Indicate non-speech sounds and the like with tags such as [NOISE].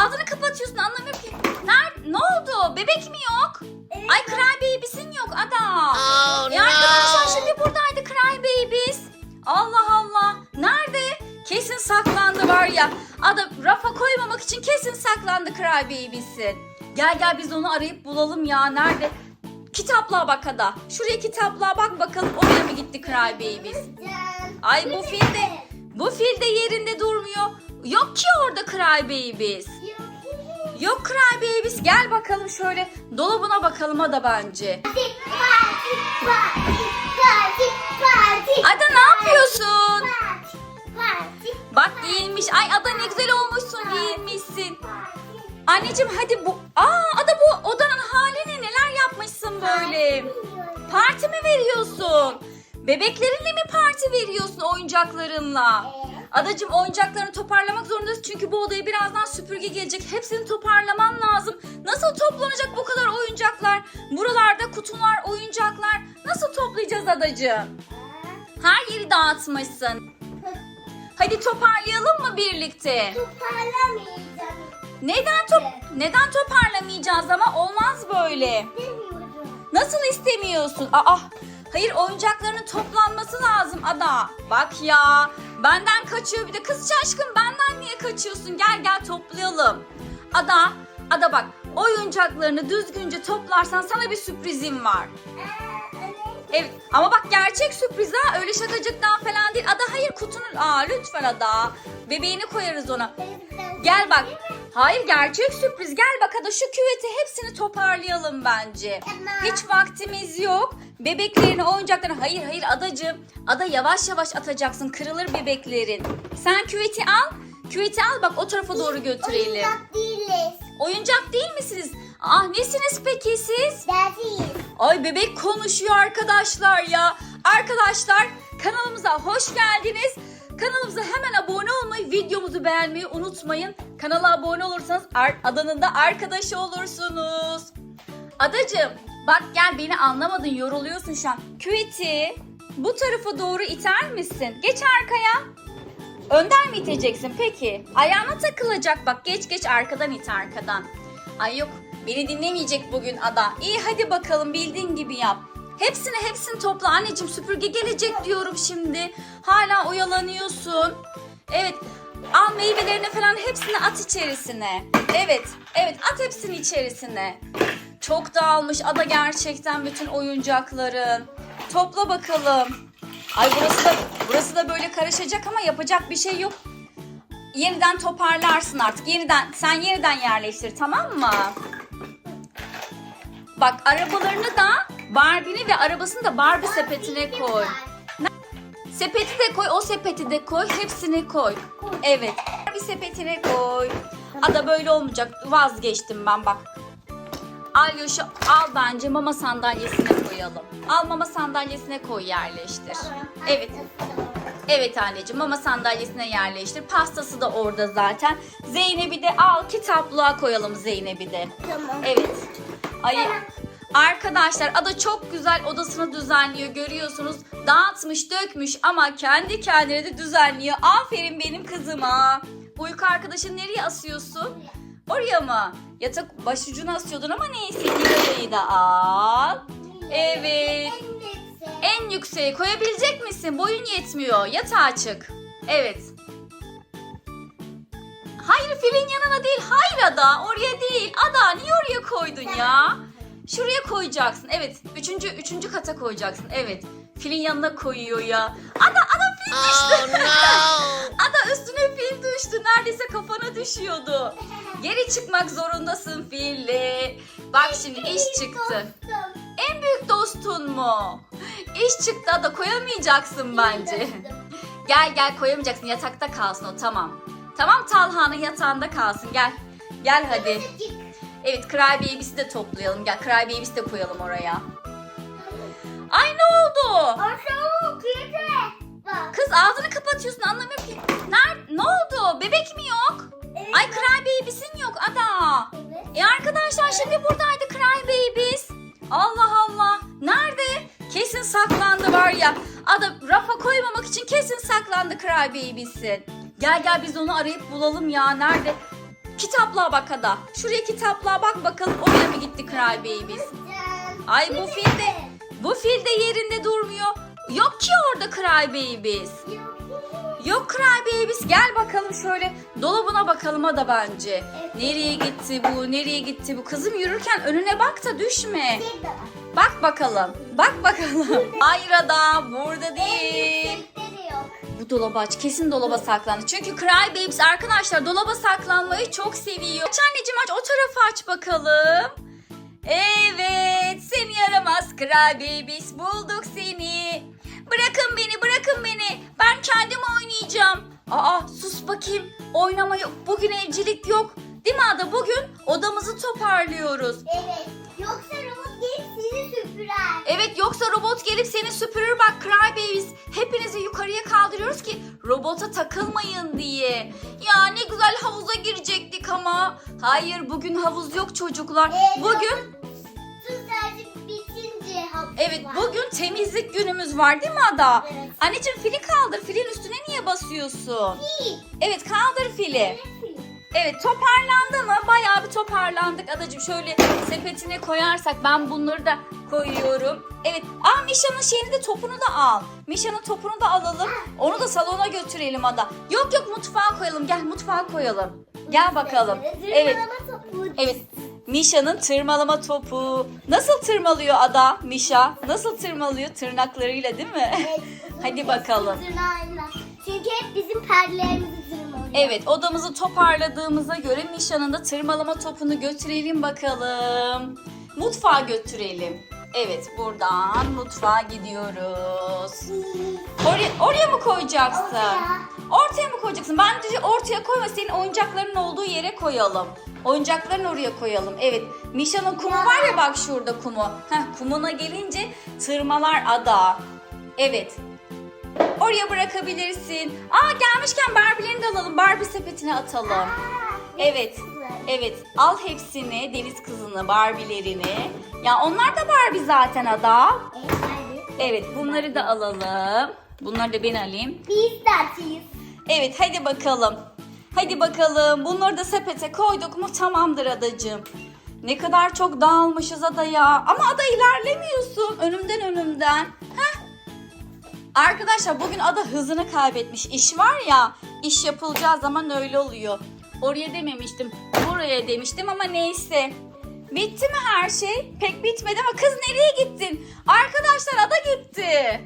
ağzını kapatıyorsun anlamıyorum ki. Nerede? Ne oldu? Bebek mi yok? Ay Cry Babies'in yok Ada. Oh Ya arkadaşlar no. şimdi buradaydı Cry Babies. Allah Allah. Nerede? Kesin saklandı var ya. Ada rafa koymamak için kesin saklandı Cry Babies'in. Gel gel biz onu arayıp bulalım ya. Nerede? Kitaplığa bak Ada. Şuraya kitaplığa bak bakalım oraya mı gitti Cry Babies? Ay bu fil de bu fil de yerinde durmuyor. Yok ki orada Cry Babies. Yok Cry Babies. Gel bakalım şöyle dolabına bakalım Ada bence. Ada ne yapıyorsun? Bak giyinmiş. Ay Ada ne güzel olmuşsun giyinmişsin. Anneciğim hadi bu. Aa Ada bu odanın haline neler yapmışsın böyle. Parti mi veriyorsun? Bebeklerinle mi parti veriyorsun oyuncaklarınla? Adacığım oyuncaklarını toparlamak zorundasın çünkü bu odaya birazdan süpürge gelecek. Hepsini toparlaman lazım. Nasıl toplanacak bu kadar oyuncaklar? Buralarda kutular, oyuncaklar. Nasıl toplayacağız adacığım? Her yeri dağıtmışsın. Hadi toparlayalım mı birlikte? Neden top neden toparlamayacağız ama olmaz böyle. Nasıl istemiyorsun? Aa, hayır oyuncaklarının toplanması lazım Ada. Bak ya, benden kaçıyor bir de. Kız şaşkın benden niye kaçıyorsun? Gel gel toplayalım. Ada, Ada bak oyuncaklarını düzgünce toplarsan sana bir sürprizim var. Evet ama bak gerçek sürpriz ha öyle şakacıktan falan değil. Ada hayır kutunun aa lütfen Ada. Bebeğini koyarız ona. Gel bak. Hayır gerçek sürpriz. Gel bak Ada şu küveti hepsini toparlayalım bence. Tamam. Hiç vaktimiz yok. Bebeklerini, oyuncaklarını. Hayır hayır adacığım. Ada yavaş yavaş atacaksın. Kırılır bebeklerin. Sen küveti al. Küveti al bak o tarafa doğru götürelim. Oyuncak değiliz. Oyuncak değil misiniz? Ah nesiniz peki siz? Dersiyiz. Ay bebek konuşuyor arkadaşlar ya. Arkadaşlar kanalımıza hoş geldiniz. Kanalımıza hemen abone videomuzu beğenmeyi unutmayın. Kanala abone olursanız adanın da arkadaşı olursunuz. Adacığım bak gel beni anlamadın yoruluyorsun şu an. Küveti bu tarafa doğru iter misin? Geç arkaya. Önden mi iteceksin peki? Ayağına takılacak bak geç geç arkadan it arkadan. Ay yok beni dinlemeyecek bugün Ada. İyi hadi bakalım bildiğin gibi yap. Hepsini hepsini topla anneciğim süpürge gelecek diyorum şimdi. Hala oyalanıyorsun. Evet al meyvelerini falan hepsini at içerisine. Evet evet at hepsini içerisine. Çok dağılmış Ada gerçekten bütün oyuncakların. Topla bakalım. Ay burası da burası da böyle karışacak ama yapacak bir şey yok. Yeniden toparlarsın artık. Yeniden sen yeniden yerleştir tamam mı? Bak arabalarını da Barbie'ni ve arabasını da Barbie sepetine koy. Sepeti de koy, o sepeti de koy, hepsini koy. Evet. Barbie sepetine koy. Ada böyle olmayacak. Vazgeçtim ben bak. Alyoş'u al bence mama sandalyesine koyalım. Al mama sandalyesine koy yerleştir. Evet. Evet anneciğim mama sandalyesine yerleştir. Pastası da orada zaten. Zeynep'i de al kitaplığa koyalım Zeynep'i de. Tamam. Evet. Ay arkadaşlar Ada çok güzel odasını düzenliyor görüyorsunuz. Dağıtmış dökmüş ama kendi kendine de düzenliyor. Aferin benim kızıma. Uyku arkadaşını nereye asıyorsun? Oraya mı? Yatak başucuna asıyordun ama neyse Nilo'yu da al. Evet. En yükseğe koyabilecek misin? Boyun yetmiyor. Yatağa çık. Evet. Hayır filin yanına değil. Hayır Ada. Oraya değil. Ada niye oraya koydun ya? Şuraya koyacaksın. Evet. Üçüncü, üçüncü kata koyacaksın. Evet. Filin yanına koyuyor ya. Ada, ada fil Oh düştü. no. [LAUGHS] ada üstüne fil düştü. Neredeyse kafana düşüyordu. Geri çıkmak zorundasın fille. Bak şimdi iş çıktı. En büyük dostun mu? İş çıktı da koyamayacaksın bence. [LAUGHS] Gel gel koyamayacaksın yatakta kalsın o tamam. Tamam Talha'nın yatağında kalsın gel. Gel hadi. Evet Cry Babies'i de toplayalım. Gel Cry Babies'i de koyalım oraya. Ay ne oldu? Kız ağzını kapatıyorsun anlamıyorum ki. Ner ne oldu? Bebek mi yok? Evet. Ay Cry Babies'in yok Ada. Evet. E arkadaşlar şimdi buradaydı Cry Babies. Allah Allah. Nerede? Kesin saklandı var ya. Ada rafa koymamak için kesin saklandı Cry Babies'in. Gel gel biz onu arayıp bulalım ya. Nerede? Kitap kitaplığa bak Ada. Şuraya kitaplığa bak bakalım oraya mı gitti Cry Babies? Ay bu fil de bu fil de yerinde durmuyor. Yok ki orada Cry Babies. Yok Cry Babies gel bakalım şöyle dolabına bakalım Ada bence. Nereye gitti bu? Nereye gitti bu? Kızım yürürken önüne bak da düşme. Bak bakalım. Bak bakalım. Hayır Ada burada değil. Bu dolabı aç. Kesin dolaba saklandı. Çünkü Cry Babies arkadaşlar dolaba saklanmayı çok seviyor. Aç anneciğim aç. O tarafı aç bakalım. Evet. Seni yaramaz Cry Babies. Bulduk seni. Bırakın beni bırakın beni. Ben kendim oynayacağım. Aa sus bakayım. Oynama. Bugün evcilik yok. Değil mi Ada? Bugün odamızı toparlıyoruz. Evet. Yoksa sizi süpürer. Evet yoksa robot gelip seni süpürür bak Cry Babies. Hepinizi yukarıya kaldırıyoruz ki robota takılmayın diye. Ya ne güzel havuza girecektik ama. Hayır bugün havuz yok çocuklar. Ee, Bugün bitince havuz evet var. bugün temizlik günümüz var değil mi Ada? Evet. Anneciğim fili kaldır. Filin üstüne niye basıyorsun? Fil. Evet kaldır fili. Fil? Evet toparlandı mı? Bayağı bir toparlandık adacığım. Şöyle sepetine koyarsak ben bunları da koyuyorum. Evet. Aa Mişa'nın şeyini de topunu da al. Mişa'nın topunu da alalım. Onu da salona götürelim ada. Yok yok mutfağa koyalım. Gel mutfağa koyalım. Gel bakalım. Evet. Evet. Mişa'nın tırmalama topu. Nasıl tırmalıyor ada Mişa? Nasıl tırmalıyor? Tırnaklarıyla değil mi? Evet, [LAUGHS] Hadi bakalım. tırnağıyla. Çünkü hep bizim perdelerimizi. Evet odamızı toparladığımıza göre Mişa'nın da tırmalama topunu götürelim bakalım. Mutfağa götürelim. Evet buradan mutfağa gidiyoruz. Oraya, oraya mı koyacaksın? Ortaya. Ortaya mı koyacaksın? Bence ortaya koyma senin oyuncakların olduğu yere koyalım. Oyuncaklarını oraya koyalım. Evet Mişa'nın kumu var ya bak şurada kumu. Heh, kumuna gelince tırmalar ada. Evet Oraya bırakabilirsin. Aa gelmişken Barbie'lerini de alalım. Barbie sepetine atalım. Aa, Evet. Evet. Al hepsini. Deniz kızını, Barbie'lerini. Ya onlar da Barbie zaten ada. Evet, bunları da alalım. Bunları da ben alayım. Biz de açıyız. Evet hadi bakalım. Hadi bakalım. Bunları da sepete koyduk mu tamamdır adacığım. Ne kadar çok dağılmışız ada ya. Ama ada ilerlemiyorsun. Önümden önümden. Heh. Arkadaşlar bugün ada hızını kaybetmiş. İş var ya. iş yapılacağı zaman öyle oluyor. Oraya dememiştim. Buraya demiştim ama neyse. Bitti mi her şey? Pek bitmedi ama kız nereye gittin? Arkadaşlar ada gitti.